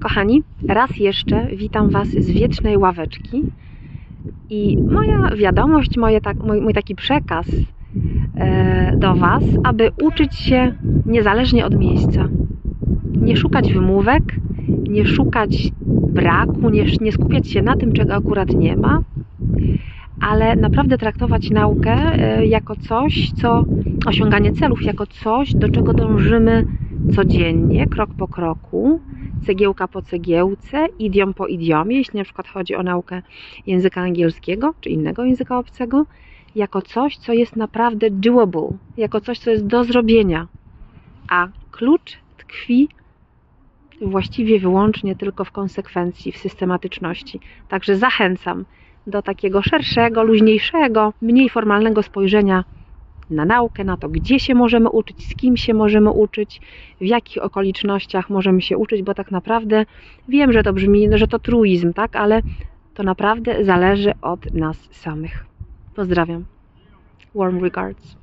Kochani, raz jeszcze witam Was z wiecznej ławeczki i moja wiadomość, moje tak, mój, mój taki przekaz e, do Was, aby uczyć się niezależnie od miejsca. Nie szukać wymówek, nie szukać braku, nie, nie skupiać się na tym, czego akurat nie ma, ale naprawdę traktować naukę e, jako coś, co osiąganie celów, jako coś, do czego dążymy codziennie, krok po kroku, cegiełka po cegiełce, idiom po idiomie, jeśli na przykład chodzi o naukę języka angielskiego czy innego języka obcego, jako coś, co jest naprawdę doable, jako coś, co jest do zrobienia. A klucz tkwi właściwie wyłącznie tylko w konsekwencji, w systematyczności. Także zachęcam do takiego szerszego, luźniejszego, mniej formalnego spojrzenia na naukę, na to, gdzie się możemy uczyć, z kim się możemy uczyć, w jakich okolicznościach możemy się uczyć, bo tak naprawdę wiem, że to brzmi, że to truizm, tak, ale to naprawdę zależy od nas samych. Pozdrawiam. Warm regards.